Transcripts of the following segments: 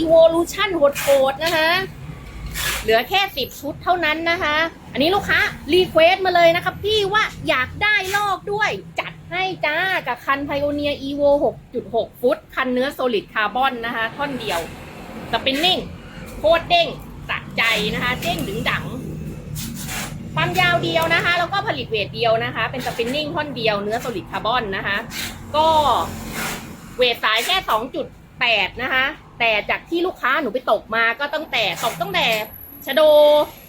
Evolution โหดๆนะคะ เหลือแค่สิบชุดเท่านั้นนะคะ อันนี้ลูกค้ารีเควสมาเลยนะครับพี่ว่าอยากได้ลอกด้วยจัดให้จ้ากับคัน Pioneer Evo 6.6 ฟุต คันเนื้อ Solid Carbon นนะคะ ท่อนเดียวสปินนิ่งโคตรเด้งสะใจนะคะ เด้งดึงดังความยาวเดียวนะคะ แล้วก็ผลิตเวทเดียวนะคะ เป็นสปินนิ่งท่อนเดียวเนื้อ Solid Carbon นะคะ ก็เวทสายแค่ 2.8 นะคะ แต่จากที่ลูกค้าหนูไปตกมาก็ตั้งแต่ตกตั้งแต่ชะโด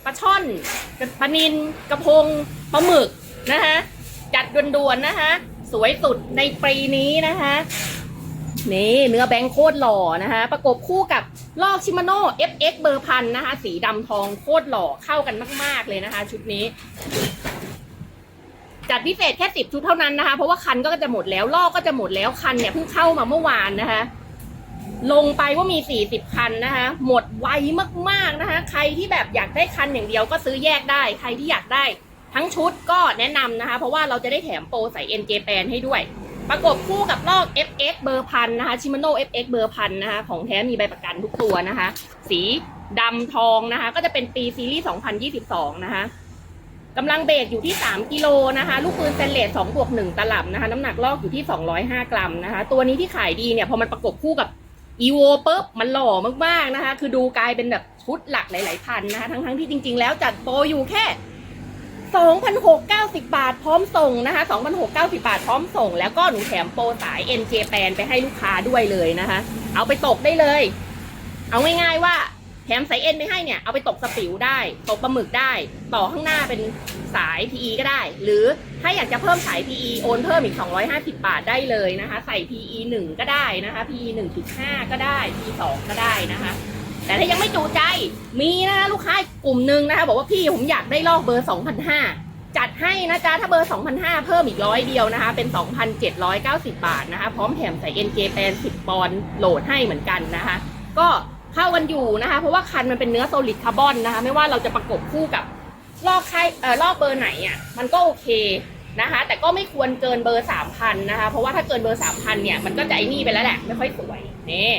ปลาช่อนปลานินกระพงปลาหมึกนะคะจัดด่วนๆนะคะ สวยสุดในปีนี้นะคะนี่เนื้อแบงค์โคตรหล่อนะคะ ประกบคู่กับลอกชิมาโน่ FX เบอร์พันนะคะ สีดำทองโคตรหล่อเข้ากันมาก ๆ เลยนะคะ ชุดนี้ จัดพิเศษแค่สิบชุดเท่านั้นนะคะ เพราะว่าคันก็จะหมดแล้วลอกก็จะหมดแล้วคันเนี่ยเพิ่งเข้ามาเมื่อวานนะคะ ลงไปว่ามี 40 คันนะคะ หมดไวมากๆนะคะ ใครที่แบบอยากได้คันอย่างเดียวก็ซื้อแยกได้ ใครที่อยากได้ทั้งชุดก็แนะนำนะคะ เพราะว่าเราจะได้แถมโปรใส่ NJ แปนให้ด้วย ประกบคู่กับลอก FX เบอร์พันนะคะชิม a โน่ FX เบอร์พันนะคะ ของแท้มีใบประกันทุกตัวนะคะ สีดำทองนะคะ ก็จะเป็นปีซีรีส์ 2022 นะคะกำลังเบสอยู่ที่ 3 กิโลนะคะ ลูกปืนสเตนเลส2บวก1ตลับนะคะ น้ำหนักลอกอยู่ที่ 205 กรัมนะคะ ตัวนี้ที่ขายดีเนี่ย พอมันประกบคู่กับ อีโวปุ๊บมันหล่อมากๆนะคะ คือดูกลายเป็นแบบชุดหลักหลายๆพันนะคะ ทั้งๆที่จริง ๆ แล้วจัดโปรอยู่แค่ 2,690 บาทพร้อมส่งนะคะ 2,690 บาทพร้อมส่ง แล้วก็หนูแถมโปรสาย NJ แปนไปให้ลูกค้าด้วยเลยนะคะ เอาไปตกได้เลย เอาง่ายๆว่า แถมสายเอ็นไปให้เนี่ย เอาไปตกสปิวได้ ตกปลาหมึกได้ ต่อข้างหน้าเป็นสาย PE ก็ได้ หรือถ้าอยากจะเพิ่มสาย PE โอนเพิ่มอีก 250 บาทได้เลยนะคะ ใส่ PE 1 ก็ได้นะคะ PE 1.5 ก็ได้ PE 2 ก็ได้นะคะ แต่ถ้ายังไม่จูใจ มีนะคะลูกค้ากลุ่มหนึ่งนะคะ บอกว่าพี่ผมอยากได้ลอกเบอร์ 2,500 จัดให้นะจ๊ะ ถ้าเบอร์ 2,500 เพิ่มอีกร้อยเดียวนะคะ เป็น 2,790 บาทนะคะ พร้อมแถมใส่ NJ แปน10 ปอนด์โหลดให้เหมือนกันนะคะ ก็ เข้ากันอยู่นะคะ เพราะว่าคันมันเป็นเนื้อโซลิดคาร์บอนนะคะ ไม่ว่าเราจะประกบคู่กับลอกใครเอ่อลอกเบอร์ไหนอะมันก็โอเคนะคะ แต่ก็ไม่ควรเกินเบอร์3,000นนะคะ เพราะว่าถ้าเกินเบอร์3,000เนี่ยมันก็จะไอ้นี่ไปแล้วแหละไม่ค่อยสวยนี่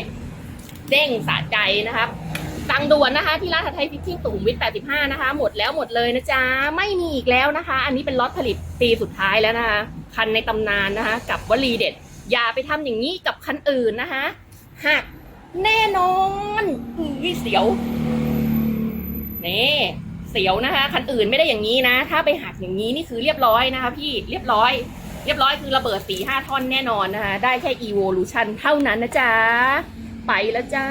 เด้งสะใจนะครับสั่งด่วนนะคะ ที่ร้านถัไทยฟิตติ้งสุขุมวิท85 นะคะ หมดแล้วหมดเลยนะจ๊ะ ไม่มีอีกแล้วนะคะ อันนี้เป็นล็อตผลิตปีสุดท้ายแล้วนะคะ คันในตำนานนะคะ กับวลีเด็ด อย่าไปทำอย่างนี้กับคันอื่นนะคะหักแน่นอน อุ้ยเสียว นี่เสียวนะคะ คันอื่นไม่ได้อย่างนี้นะ ถ้าไปหักอย่างนี้นี่คือเรียบร้อยนะคะพี่ เรียบร้อย เรียบร้อยคือระเบิดสี่ห้าท่อนแน่นอนนะคะ ได้แค่ evolution เท่านั้นนะจ๊ะ ไปแล้วจ้า